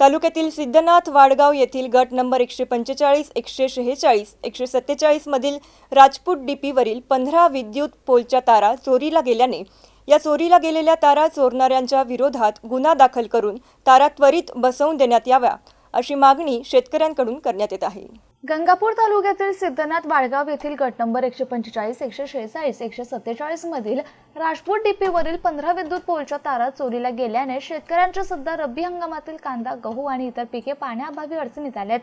तालुक्यातील सिद्धनाथ वाडगाव येथील गट नंबर एकशे पंचेचाळीस एकशे शेहेचाळीस एकशे सत्तेचाळीसमधील राजपूत डीपीवरील पंधरा विद्युत पोलच्या तारा चोरीला गेल्याने या चोरीला गेलेल्या तारा चोरणाऱ्यांच्या विरोधात गुन्हा दाखल करून तारा त्वरित बसवून देण्यात याव्या. अशी मागणी शेतकऱ्यांकडून करण्यात येत आहे. गंगापूर तालुक्यातील सिद्धनाथ वाळगाव येथील गट नंबर एकशे पंचेचाळीस एकशे शेहेचाळीस एकशे सत्तेचाळीस मधील राजपूत डीपीवरील पंधरा विद्युत पोलच्या तारा चोरीला गेल्याने शेतकऱ्यांच्या सध्या रब्बी हंगामातील कांदा गहू आणि इतर पिके पाण्याअभावी अडचणीत आल्यात.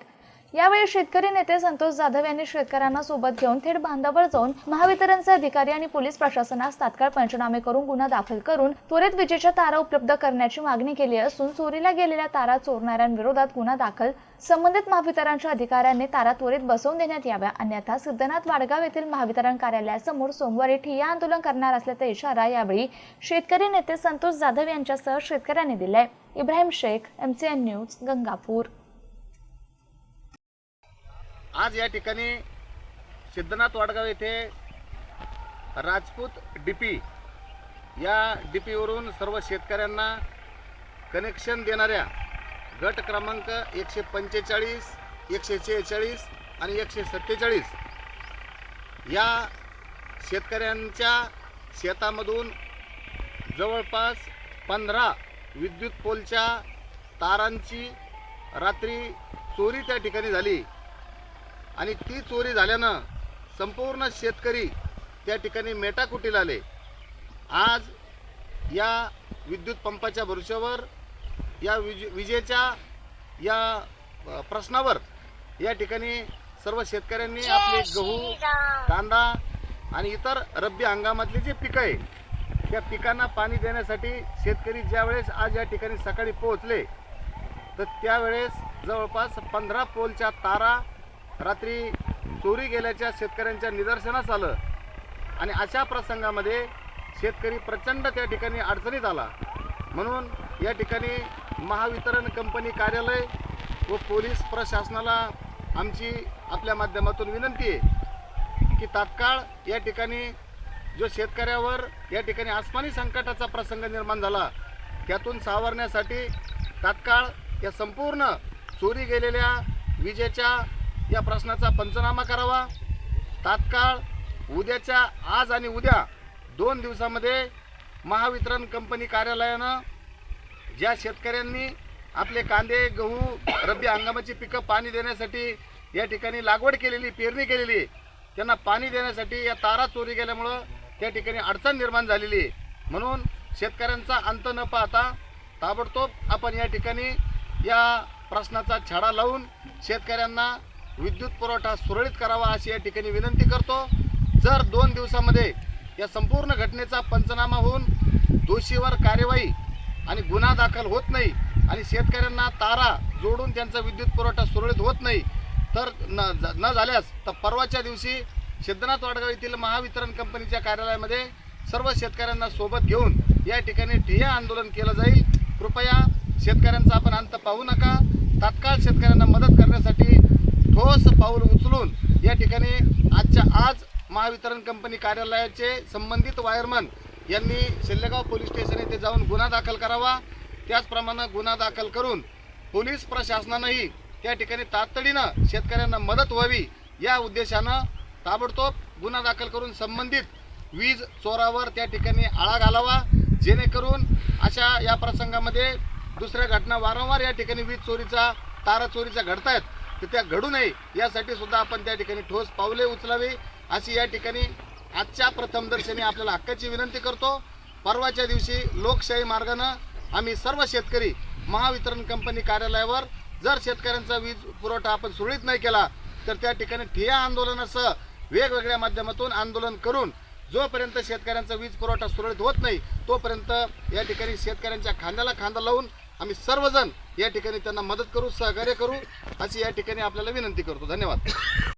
यावेळी शेतकरी नेते संतोष जाधव यांनी शेतकऱ्यांना सोबत घेऊन थेट बांधावर जाऊन महावितरणचे अधिकारी आणि पोलीस प्रशासनास तात्काळ पंचनामे करून गुन्हा दाखल करून त्वरित विजेच्या तारा उपलब्ध करण्याची मागणी केली असून चोरीला गेलेल्या तारा चोरणाऱ्यांविरोधात गुन्हा दाखल. संबंधित महावितरणच्या अधिकाऱ्यांनी तारा त्वरित बसवून देण्यात याव्या. अन्यथा सिद्धनाथ वाडगाव येथील महावितरण कार्यालयासमोर सोमवारी ठिय्या आंदोलन करणार असल्याचा इशारा यावेळी शेतकरी नेते संतोष जाधव यांच्यासह शेतकऱ्यांनी दिलाय. Ibrahim Shaikh MCN news Gangapur. आज या ठिकाणी सिद्धनाथ वाडगाव येथे राजपूत डीपी या डीपीवरून सर्व शेतकऱ्यांना कनेक्शन देणाऱ्या गट क्रमांक एकशे पंचेचाळीस एकशे शेहेचाळीस आणि एकशे सत्तेचाळीस या शेतकऱ्यांच्या शेतामधून जवळपास पंधरा विद्युत पोलच्या तारांची रात्री चोरी त्या ठिकाणी झाली. आणि ती चोरी झाल्यानं संपूर्ण शेतकरी त्या ठिकाणी मेटाकुटीला आले. आज या विद्युत पंपाच्या भरोश्यावर या विज विजेच्या या प्रश्नावर या ठिकाणी सर्व शेतकऱ्यांनी आपले गहू कांदा आणि इतर रब्बी हंगामातली जी पिकं आहे त्या पिकांना पाणी देण्यासाठी शेतकरी ज्यावेळेस आज या ठिकाणी सकाळी पोहोचले तर त्यावेळेस जवळपास पंधरा पोलच्या तारा रात्री चोरी गेल्याच्या शेतकऱ्यांच्या निदर्शनास आलं आणि अशा प्रसंगामध्ये शेतकरी प्रचंड त्या ठिकाणी अडचणीत आला. म्हणून या ठिकाणी महावितरण कंपनी कार्यालय व पोलीस प्रशासनाला आमची आपल्या माध्यमातून विनंती आहे की तात्काळ या ठिकाणी जो शेतकऱ्यावर या ठिकाणी आसमानी संकटाचा प्रसंग निर्माण झाला त्यातून सावरण्यासाठी तात्काळ या संपूर्ण चोरी गेलेल्या विजेच्या या प्रश्नाचा पंचनामा करावा. तात्काळ उद्याच्या आज आणि उद्या दोन दिवसामध्ये महावितरण कंपनी कार्यालयानं ज्या शेतकऱ्यांनी आपले कांदे गहू रब्बी हंगामाची पिकं पाणी देण्यासाठी या ठिकाणी लागवड केलेली पेरणी केलेली त्यांना पाणी देण्यासाठी या तारा चोरी गेल्यामुळं त्या ठिकाणी अडचण निर्माण झालेली. आहे म्हणून शेतकऱ्यांचा अंत न पाहता ताबडतोब आपण या ठिकाणी या प्रश्नाचा छाडा लावून शेतकऱ्यांना विद्युत पुरवठा सुरळीत करावा अशी या ठिकाणी विनंती करतो. जर दोन दिवसामध्ये या संपूर्ण घटनेचा पंचनामा होऊन दोषीवर कार्यवाही आणि गुन्हा दाखल होत नाही आणि शेतकऱ्यांना तारा जोडून त्यांचा विद्युत पुरवठा सुरळीत होत नाही तर न ज- न झाल्यास तर परवाच्या दिवशी सिद्धनाथ वाडगाव येथील महावितरण कंपनीच्या कार्यालयामध्ये सर्व शेतकऱ्यांना सोबत घेऊन या ठिकाणी ठिय्या आंदोलन केलं जाईल. कृपया शेतकऱ्यांचा आपण अंत पाहू नका. तात्काळ शेतकऱ्यांना मदत करण्यासाठी ठोस पाऊल उचलून या ठिकाणी आजच्या आज महावितरण कंपनी कार्यालयाचे संबंधित वायरमन यांनी शिल्लेगाव पोलीस स्टेशन येथे जाऊन गुन्हा दाखल करावा. त्याचप्रमाणे गुन्हा दाखल करून पोलीस प्रशासनानंही त्या ठिकाणी तातडीनं शेतकऱ्यांना मदत व्हावी या उद्देशानं ताबडतोब गुन्हा दाखल करून संबंधित वीज चोरावर त्या ठिकाणी आळा घालावा. जेणेकरून अशा या प्रसंगामध्ये दुसऱ्या घटना वारंवार या ठिकाणी वीज चोरीचा तारा घडत घडतायत. तर त्या घडू नये यासाठी सुद्धा आपण त्या ठिकाणी ठोस पावले उचलावी. अशी या ठिकाणी आजच्या प्रथमदर्शनी आपल्याला हक्काची विनंती करतो. परवाच्या दिवशी लोकशाही मार्गानं आम्ही सर्व शेतकरी महावितरण कंपनी कार्यालयावर जर शेतकऱ्यांचा वीज पुरवठा आपण सुरळीत नाही केला तर त्या ठिकाणी ठिया आंदोलनासह वेगवेगळ्या माध्यमातून आंदोलन करून जोपर्यंत शेतकऱ्यांचा वीज पुरवठा सुरळीत होत नाही तोपर्यंत या ठिकाणी शेतकऱ्यांच्या खांद्याला खांदा लावून आम्ही सर्वजण या ठिकाणी त्यांना मदत करू सहकार्य करू अशी या ठिकाणी आपल्याला विनंती करतो. धन्यवाद.